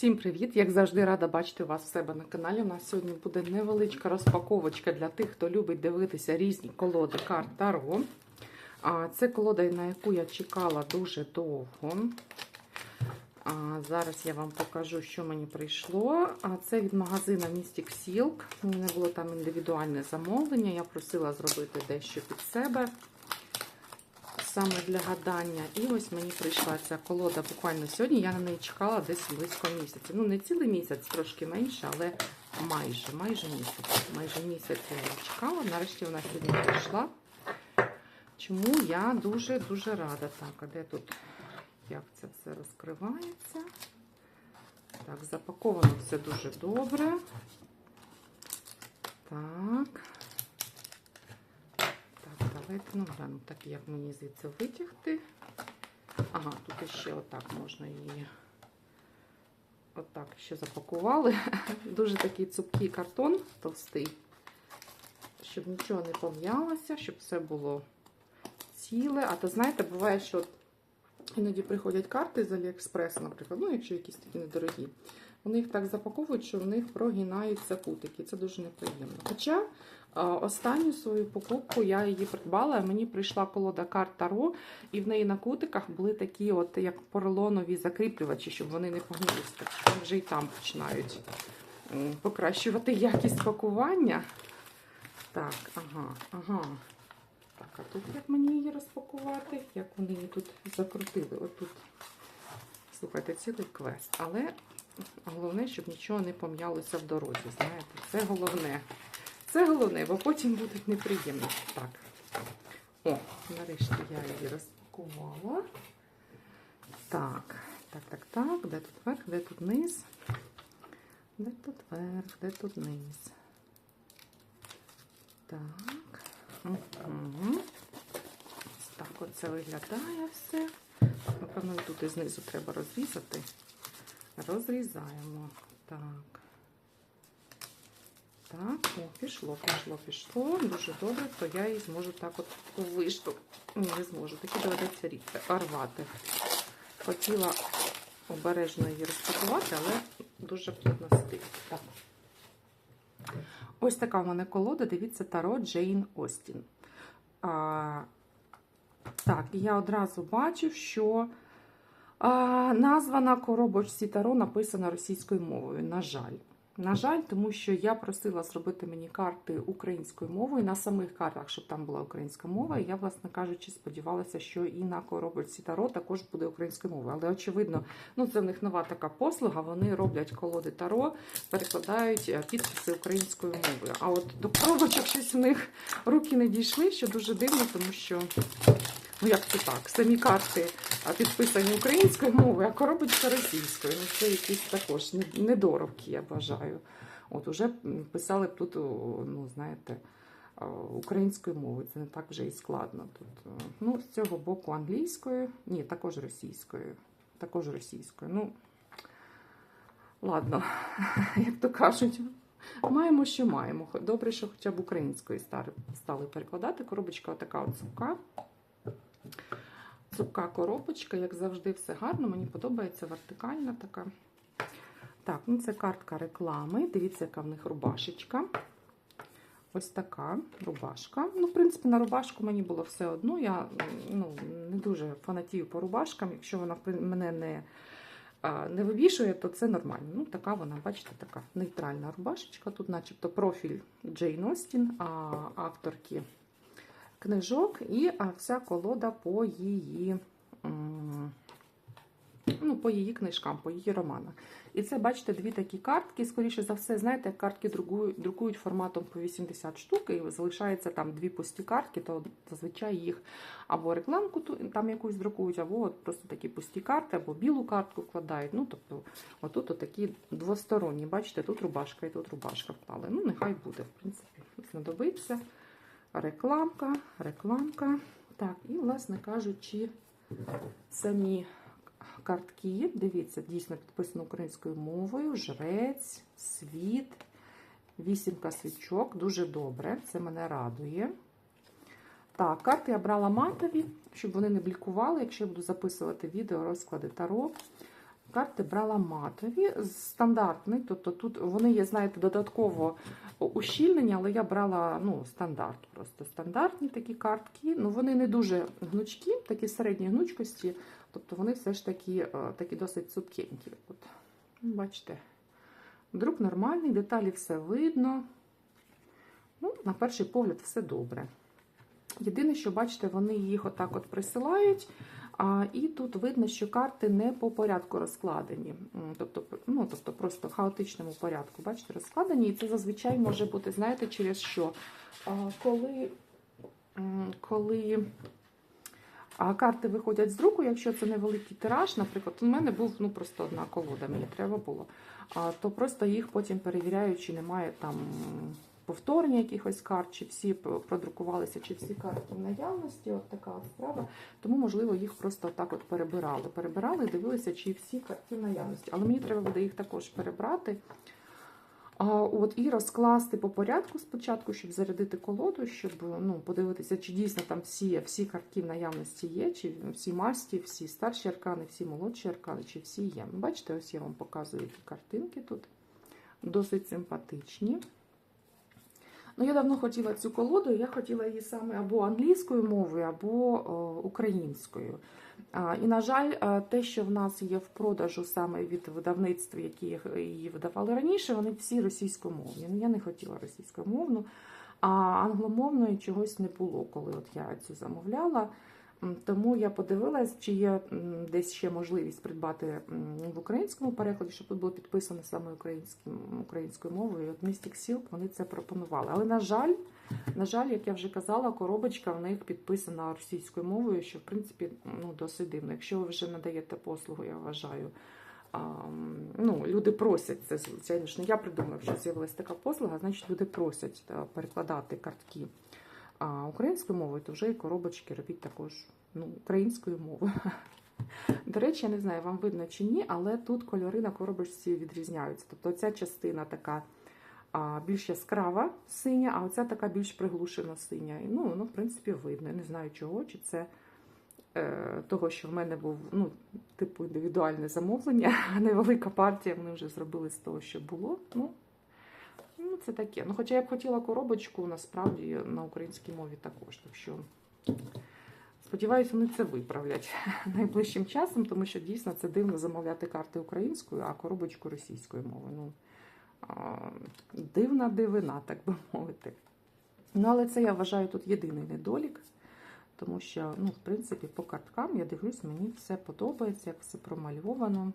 Всім привіт! Як завжди, рада бачити вас в себе на каналі. У нас сьогодні буде невеличка розпаковочка для тих, хто любить дивитися різні колоди карт Таро. Це колода, на яку я чекала дуже довго. Зараз я вам покажу, що мені прийшло. Це від магазину Mystic Silk. У мене було там індивідуальне замовлення. Я просила зробити дещо під себе. Саме для гадання. І ось мені прийшла ця колода буквально сьогодні. Я на неї чекала десь близько місяця. Ну, не цілий місяць, трошки менше, але майже майже місяць. Майже місяць я чекала. Нарешті вона сьогодні прийшла. Чому я дуже-дуже рада. Так, а де тут, як це все розкривається? Так, запаковано все дуже добре. Так. Давайте ну, гляну, так як мені звідси витягти. Ага, тут ще отак можна її. Отак ще запакували. Дуже такий цупкий картон товстий, щоб нічого не пом'ялося, щоб все було ціле. А то знаєте, буває, що іноді приходять карти з Аліекспресу, наприклад, ну, якщо якісь такі недорогі. Вони їх так запаковують, що в них прогинаються кутики. Це дуже неприємно. Хоча останню свою покупку я її придбала, мені прийшла колода карт Таро, і в неї на кутиках були такі, от як поролонові закріплювачі, щоб вони не погнилися. Так вже і там починають покращувати якість пакування. Так, ага, ага. Так, а тут як мені її розпакувати? Як вони її тут закрутили? Отут. Слухайте, цілий квест. Але головне, щоб нічого не пом'ялося в дорозі. Знаєте, це головне. Це головне, бо потім будуть неприємності. Так. О, нарешті я її розпакувала. Так, так, так, так. Де тут верх, де тут низ? Де тут верх, де тут низ? Так. Угу. Так оце виглядає все. Напевно, тут і знизу треба розрізати. Розрізаємо. Так. Так, о, пішло, пішло, пішло. Дуже добре, то я її зможу так от вишту. Ні, не зможу. Такі доведеться рідко рвати. Хотіла обережно її розпакувати, але дуже плотно стик. Так. Ось така в мене колода. Дивіться, Таро Джейн Остін. А, Так, і я одразу бачив, що а, назва на коробочці Таро написана російською мовою. На жаль. На жаль, тому що я просила зробити мені карти українською мовою на самих картах, щоб там була українська мова. І я, власне кажучи, сподівалася, що і на коробочці Таро також буде українською мовою. Але очевидно, ну це в них нова така послуга. Вони роблять колоди Таро, перекладають підписи українською мовою. А от до коробочок щось в них руки не дійшли, що дуже дивно, тому що. Ну, як це так? Самі карти підписані українською мовою, а коробочка російською. Ну, це якісь також недоробки, я бажаю. От уже писали б тут, ну, знаєте, українською мовою. Це не так вже і складно. Тут, ну, з цього боку англійською, ні, також російською. Також російською. Ну, ладно, як то кажуть. Маємо, що маємо. Добре, що хоча б українською стали перекладати. Коробочка така от цупка. Цупка коробочка, як завжди, все гарно. Мені подобається вертикальна така. Так, ну це картка реклами. Дивіться, яка в них рубашечка. Ось така рубашка. Ну, в принципі, на рубашку мені було все одно. Я ну, не дуже фанатію по рубашкам. Якщо вона мене не не вивішує, то це нормально. Ну, така вона, бачите, така нейтральна рубашечка. Тут, начебто, профіль Джейн Остін, а авторки книжок і вся колода по її ну, по її книжкам, по її романах. І це, бачите, дві такі картки. Скоріше за все, знаєте, картки друкують, форматом по 80 штук, і залишається там дві пусті картки, то зазвичай їх або рекламку там якусь друкують, або от просто такі пусті карти, або білу картку вкладають. Ну, тобто, отут такі двосторонні. Бачите, тут рубашка і тут рубашка вклали. Ну, нехай буде, в принципі, знадобиться рекламка, рекламка. Так, і, власне кажучи, самі картки, дивіться, дійсно підписано українською мовою, жрець, світ, вісімка свічок, дуже добре, це мене радує. Так, карти я брала матові, щоб вони не блікували, якщо я буду записувати відео, розклади таро. Карти брала матові, стандартний, тобто тут вони є, знаєте, додатково ущільнені, але я брала ну, стандарт, просто стандартні такі картки. Ну, вони не дуже гнучкі, такі середні гнучкості, тобто вони все ж такі, е, такі досить цупкенькі. От, бачите, друк нормальний, деталі все видно. Ну, На перший погляд, все добре. Єдине, що бачите, вони їх отак от присилають. І тут видно, що карти не по порядку розкладені, тобто, ну, тобто просто в хаотичному порядку, бачите, розкладені. І це зазвичай може бути, знаєте, через що? Коли, коли карти виходять з друку, якщо це невеликий тираж, наприклад, у мене був ну, просто одна колода, мені треба було, то просто їх потім перевіряють, чи немає там повторення якихось карт, чи всі продрукувалися, чи всі карти в наявності. От така от справа. Тому, можливо, їх просто так от перебирали. Перебирали, дивилися, чи всі карти в наявності. Але мені треба буде їх також перебрати. А, от, І розкласти по порядку спочатку, щоб зарядити колоду, щоб ну, подивитися, чи дійсно там всі всі картки в наявності є, чи всі масті, всі старші аркани, всі молодші аркани, чи всі є. Бачите, ось я вам показую які картинки тут. Досить симпатичні. Ну, я давно хотіла цю колоду, я хотіла її саме або англійською мовою, або о, українською. І, на жаль, те, що в нас є в продажу саме від видавництв, які її видавали раніше, вони всі російськомовні. Ну, я не хотіла російськомовну, а англомовної чогось не було, коли от я цю замовляла. Тому я подивилась, чи є десь ще можливість придбати в українському перекладі, щоб тут було підписано саме українським, українською мовою. І От Mystic Silk вони це пропонували. Але, на жаль, на жаль, як я вже казала, коробочка в них підписана російською мовою, що в принципі ну, досить дивно. Якщо ви вже надаєте послугу, я вважаю. А, ну, люди просять це, звичайно ж, я придумав, що з'явилася така послуга, значить люди просять перекладати картки а українською мовою, то вже і коробочки робіть також ну, українською мовою. До речі, я не знаю, вам видно чи ні, але тут кольори на коробочці відрізняються. Тобто ця частина така а, більш яскрава синя, а оця така більш приглушена синя. І, ну, ну, в принципі, видно. Я не знаю чого, чи це е, того, що в мене був ну, типу індивідуальне замовлення, а невелика партія. Вони вже зробили з того, що було. Ну, це таке. Ну, хоча я б хотіла коробочку насправді на українській мові також. Так що сподіваюся, вони це виправлять найближчим часом, тому що дійсно це дивно замовляти карти українською, а коробочку російською мовою. Ну, дивна дивина, так би мовити. Ну, але це я вважаю тут єдиний недолік. Тому що, ну, в принципі, по карткам я дивлюсь, мені все подобається, як все промальовано.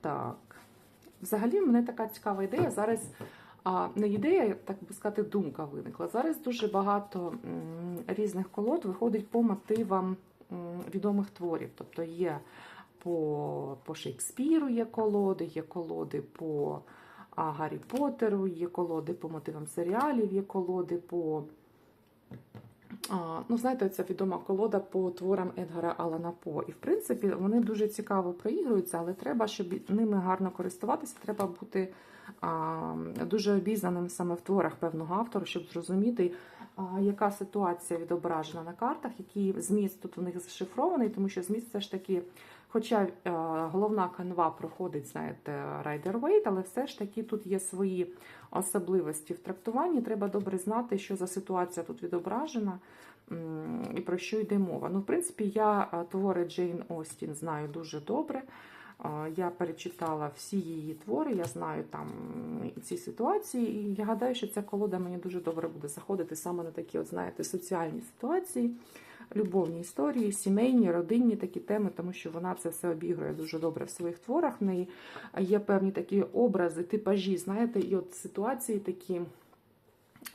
Так. Взагалі, мене така цікава ідея. Зараз а, не ідея, так би сказати, думка виникла. Зараз дуже багато різних колод виходить по мотивам відомих творів. Тобто є по, по Шекспіру є колоди, є колоди по Гаррі Поттеру, є колоди по мотивам серіалів, є колоди по. Ну, знаєте, ця відома колода по творам Едгара Алана По. І в принципі вони дуже цікаво проігруються, але треба, щоб ними гарно користуватися, треба бути а, дуже обізнаним саме в творах певного автора, щоб зрозуміти, а, яка ситуація відображена на картах, який зміст тут у них зашифрований, тому що зміст все ж таки, хоча а, головна канва проходить, знаєте, Райдер Вейт, але все ж таки тут є свої особливості в трактуванні. Треба добре знати, що за ситуація тут відображена і про що йде мова. Ну, в принципі, я твори Джейн Остін знаю дуже добре. Я перечитала всі її твори, я знаю там ці ситуації, і я гадаю, що ця колода мені дуже добре буде заходити саме на такі, от, знаєте, соціальні ситуації, любовні історії, сімейні, родинні такі теми, тому що вона це все обігрує дуже добре в своїх творах. В неї є певні такі образи, типажі, знаєте, і от ситуації такі.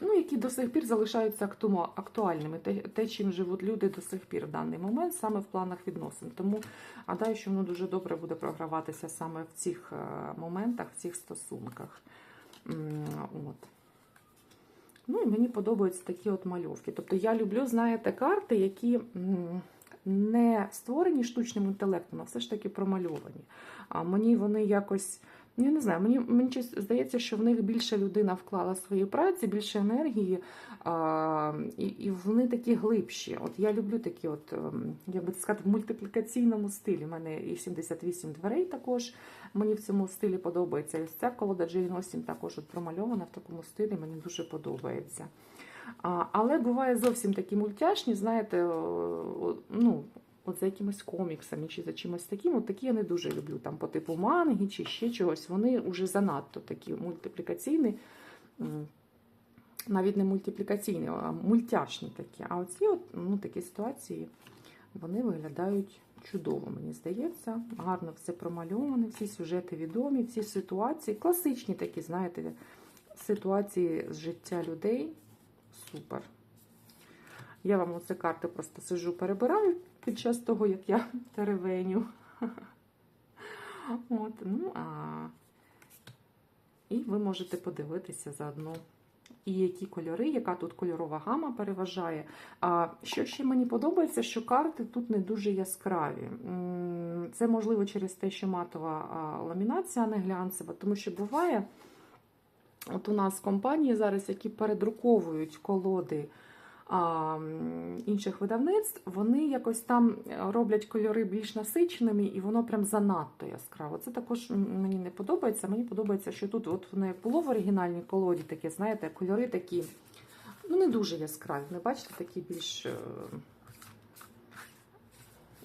Ну, які до сих пір залишаються актуальними, те, те, чим живуть люди до сих пір в даний момент, саме в планах відносин. Тому гадаю, що воно дуже добре буде програватися саме в цих е, моментах, в цих стосунках. От. І мені подобаються такі от мальовки. Тобто я люблю, знаєте, карти, які не створені штучним інтелектом, а все ж таки промальовані. А мені вони якось Я не знаю, мені, мені здається, що в них більше людина вклала своєї праці, більше енергії, а, і, і вони такі глибші. От я люблю такі, от, ем, як би сказати, в мультиплікаційному стилі. У мене і 78 дверей також. Мені в цьому стилі подобається. І ось ця колода Джейн Остін також от промальована в такому стилі, мені дуже подобається. А, але буває зовсім такі мультяшні, знаєте, ну, от за якимись коміксами чи за чимось таким, от такі я не дуже люблю, там по типу манги чи ще чогось. Вони вже занадто такі мультиплікаційні, навіть не мультиплікаційні, а мультяшні такі. А оці от, ну, такі ситуації вони виглядають чудово, мені здається. Гарно все промальоване, всі сюжети відомі, всі ситуації, класичні такі, знаєте, ситуації з життя людей. Супер. Я вам оце карти просто сижу, перебираю під час того, як я теревеню. От, ну, а... І ви можете подивитися заодно. І які кольори, яка тут кольорова гама переважає. А що ще мені подобається, що карти тут не дуже яскраві. Це можливо через те, що матова ламінація, не глянцева, тому що буває, от у нас компанії зараз, які передруковують колоди інших видавництв, вони якось там роблять кольори більш насиченими, і воно прям занадто яскраво. Це також мені не подобається. Мені подобається, що тут от не було в оригінальній колоді, таке, знаєте, кольори такі, ну не дуже яскраві. Не бачите, такі більш.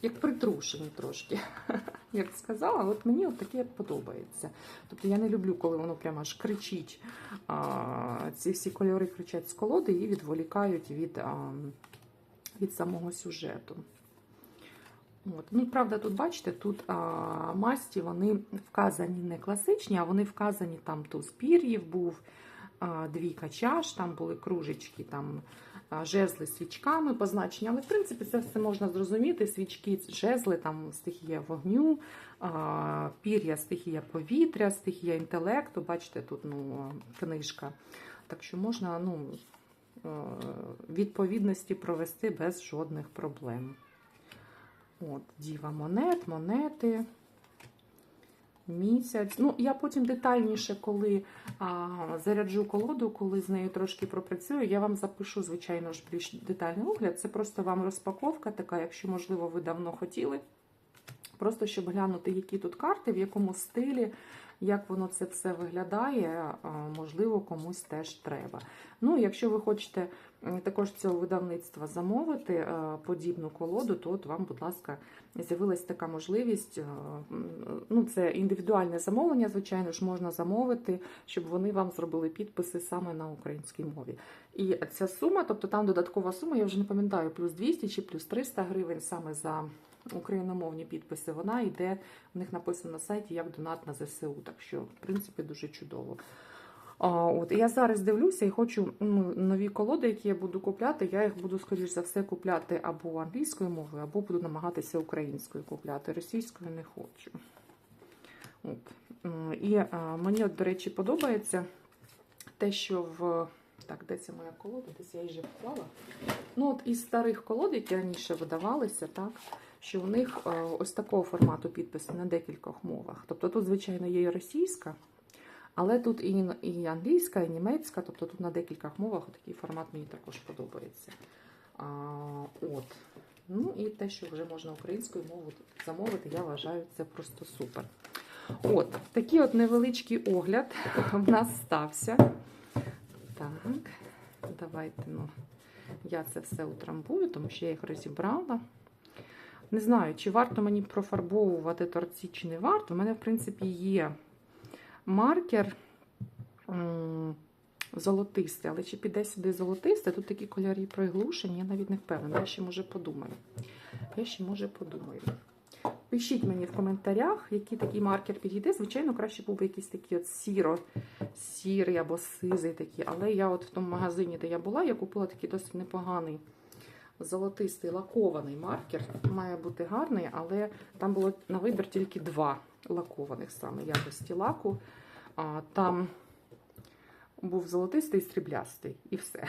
Як притрушені трошки, я б сказала, от мені от таке подобається. Тобто я не люблю, коли воно прямо аж кричить. А, ці всі кольори кричать з колоди і відволікають від, а, від самого сюжету. От. Ну, правда, тут бачите, тут а, масті вони вказані не класичні, а вони вказані там туз пір'їв був, а, двійка чаш, там були кружечки, там жезли свічками позначені. Але в принципі це все можна зрозуміти. Свічки, жезли, там стихія вогню, пір'я, стихія повітря, стихія інтелекту. Бачите, тут ну, книжка. Так що можна ну, е, відповідності провести без жодних проблем. От, Діва монет, монети, місяць. Ну, я потім детальніше, коли а, заряджу колоду, коли з нею трошки пропрацюю, я вам запишу, звичайно ж, більш детальний огляд. Це просто вам розпаковка така, якщо, можливо, ви давно хотіли. Просто щоб глянути, які тут карти, в якому стилі, як воно це все виглядає, можливо, комусь теж треба. Ну, якщо ви хочете також цього видавництва замовити подібну колоду, то от вам, будь ласка, з'явилась така можливість. Ну, це індивідуальне замовлення, звичайно ж, можна замовити, щоб вони вам зробили підписи саме на українській мові. І ця сума, тобто там додаткова сума, я вже не пам'ятаю, плюс 200 чи плюс 300 гривень саме за україномовні підписи, вона йде, в них написано на сайті як донат на ЗСУ. Так що, в принципі, дуже чудово. А, от, я зараз дивлюся і хочу ну, нові колоди, які я буду купляти. Я їх буду, скоріш за все, купляти або англійською мовою, або буду намагатися українською купляти. Російською не хочу. От. І а, мені, от, до речі, подобається те, що в. Так, де це моя колода? Десь я її вже вклала. Ну, от із старих колод, які раніше видавалися, так, що у них е, ось такого формату підписи на декількох мовах. Тобто тут, звичайно, є і російська, але тут і, англійська, і німецька, тобто тут на декількох мовах такий формат мені також подобається. От. Ну і те, що вже можна українською мовою замовити, я вважаю, це просто супер. От, такий от невеличкий огляд в нас стався. Так, давайте, ну, я це все утрамбую, тому що я їх розібрала. Не знаю, чи варто мені профарбовувати торці, чи не варто. У мене, в принципі, є маркер золотистий, але чи піде сюди золотистий, тут такі кольори приглушені, я навіть не впевнена. Я ще може подумаю. Я ще може подумаю. Пишіть мені в коментарях, який такий маркер підійде. Звичайно, краще був би якийсь такий от сіро, сірий або сизий такий. Але я от в тому магазині, де я була, я купила такий досить непоганий золотистий лакований маркер. Має бути гарний, але там було на вибір тільки два лакованих саме якості лаку. Там був золотистий і сріблястий, і все.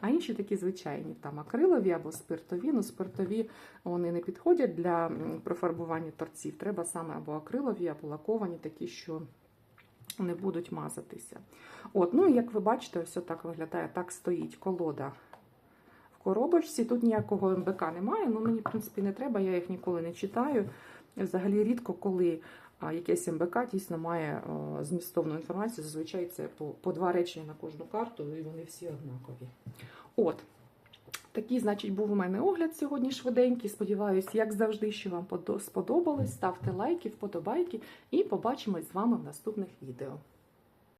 а інші такі звичайні, там акрилові або спиртові. Ну, спиртові вони не підходять для профарбування торців. Треба саме або акрилові, або лаковані, такі, що не будуть мазатися. От, ну і як ви бачите, ось так виглядає, так стоїть колода коробочці. Тут ніякого МБК немає, ну мені, в принципі, не треба, я їх ніколи не читаю. Взагалі рідко, коли якесь МБК дійсно має змістовну інформацію. Зазвичай це по, по два речення на кожну карту, і вони всі однакові. От. Такий, значить, був у мене огляд сьогодні швиденький. Сподіваюсь, як завжди, що вам сподобалось. Ставте лайки, вподобайки і побачимось з вами в наступних відео.